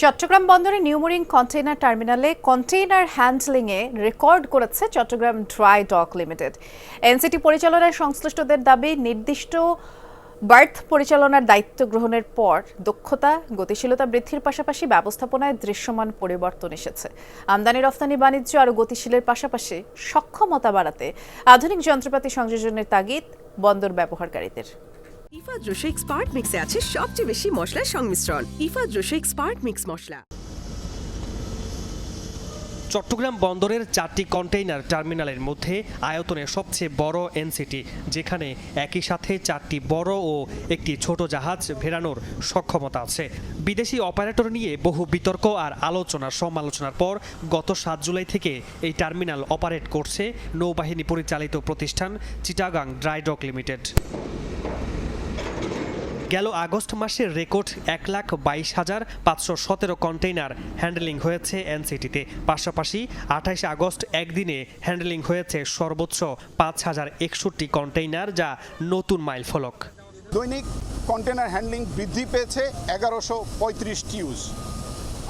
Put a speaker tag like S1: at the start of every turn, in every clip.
S1: চট্টগ্রাম বন্দরে New Mooring container টার্মিনালে container হ্যান্ডলিংয়ে রেকর্ড করেছে Chattogram dry dock limited. NCT পরিচালনায় সংশ্লিষ্টদের দাবি, নির্দিষ্ট বার্থ পরিচালনার দায়িত্ব গ্রহণের পর দক্ষতা, গতিশীলতা বৃদ্ধির পাশাপাশি ব্যবস্থাপনায় দৃশ্যমান পরিবর্তন এসেছে। আমদানি, রফতানি, বাণিজ্য আরও গতিশীলের পাশাপাশি সক্ষমতা বাড়াতে আধুনিক যন্ত্রপাতি সংযোজনের তাগিদ বন্দর ব্যবহারকারীদের।
S2: ইফা জোশে স্পার্ট মিক্সে আছে সবচেয়ে বেশি মশলার সংমিশ্রণ। ইফা জোশে স্পার্ট মিক্স মশলা।
S3: চট্টগ্রাম বন্দরের চারটি কন্টেইনার টার্মিনালের মধ্যে আয়তনে সবচেয়ে বড় এনসিটি, যেখানে একই সাথে চারটি বড় ও একটি ছোট জাহাজ ভেড়ানোর সক্ষমতা আছে। বিদেশি অপারেটর নিয়ে বহু বিতর্ক আর আলোচনা সমালোচনার পর গত সাত জুলাই থেকে এই টার্মিনাল অপারেট করছে নৌবাহিনী পরিচালিত প্রতিষ্ঠান চিটাগাং ড্রাইডক লিমিটেড। গেল আগস্ট মাসের রেকর্ড এক লাখ বাইশ হাজার পাঁচশো সতেরো কন্টেইনার হ্যান্ডেলিং হয়েছে এনসিটিতে। পাশাপাশি আঠাইশে আগস্ট একদিনে হ্যান্ডেলিং হয়েছে সর্বোচ্চ পাঁচ হাজার একষট্টি কন্টেইনার, যা নতুন মাইল ফলক।
S4: দৈনিক কন্টেনার হ্যান্ডলিং বৃদ্ধি পেয়েছে এগারোশো পঁয়ত্রিশ টিউজ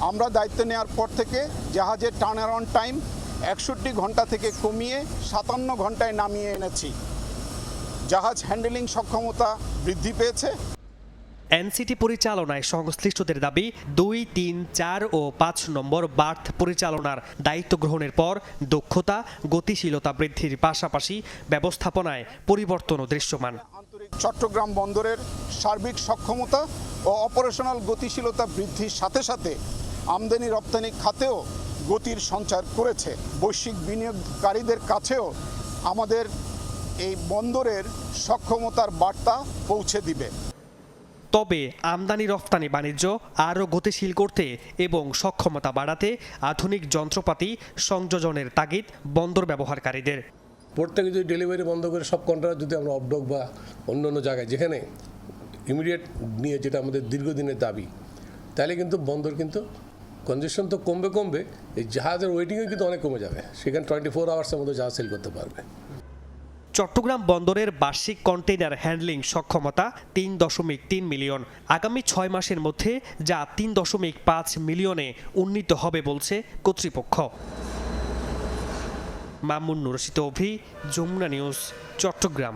S4: আমরা দায়িত্ব নেওয়ার পর থেকে জাহাজের টার্ন অ্যারাউন্ড টাইম একষট্টি ঘণ্টা থেকে কমিয়ে সাতান্ন ঘন্টায় নামিয়ে এনেছি। জাহাজ হ্যান্ডেলিং সক্ষমতা বৃদ্ধি পেয়েছে।
S3: এনসিটি পরিচালনায় সংশ্লিষ্টদের দাবি, দুই, তিন, চার ও পাঁচ নম্বর বার্থ পরিচালনার দায়িত্ব গ্রহণের পর দক্ষতা, গতিশীলতা বৃদ্ধির পাশাপাশি ব্যবস্থাপনায় পরিবর্তনও দৃশ্যমান।
S4: চট্টগ্রাম বন্দরের সার্বিক সক্ষমতা ও অপারেশনাল গতিশীলতা বৃদ্ধির সাথে সাথে আমদানি রপ্তানি খাতেও গতির সঞ্চার করেছে। বৈশ্বিক বিনিয়োগকারীদের কাছেও আমাদের এই বন্দরের সক্ষমতার বার্তা পৌঁছে দিবে।
S3: তবে আমদানি, রফতানি, বাণিজ্য আরও গতিশীল করতে এবং সক্ষমতা বাড়াতে আধুনিক যন্ত্রপাতি সংযোজনের তাগিদ বন্দর ব্যবহারকারীদের।
S5: প্রত্যেকে যদি ডেলিভারি বন্ধ করে সব কন্ট্রাক্ট যদি আমরা অপডক বা অন্য অন্য জায়গায় যেখানে ইমিডিয়েট নিয়ে যেটা আমাদের দীর্ঘদিনের দাবি, তাহলে কিন্তু বন্দর কিন্তু কনজেশন তো কমবে কমবে। এই জাহাজের ওয়েটিংও কিন্তু অনেক কমে যাবে। সেখানে টোয়েন্টি ফোর আওয়ার্সের মধ্যে জাহাজ সেল করতে পারবে।
S3: চট্টগ্রাম বন্দরের বার্ষিক কন্টেইনার হ্যান্ডলিং সক্ষমতা তিন দশমিক তিন মিলিয়ন। আগামী ছয় মাসের মধ্যে যা তিন দশমিক পাঁচ মিলিয়নে উন্নীত হবে বলছে কর্তৃপক্ষ। মামুন নুরসিত অভি, যমুনা নিউজ, চট্টগ্রাম।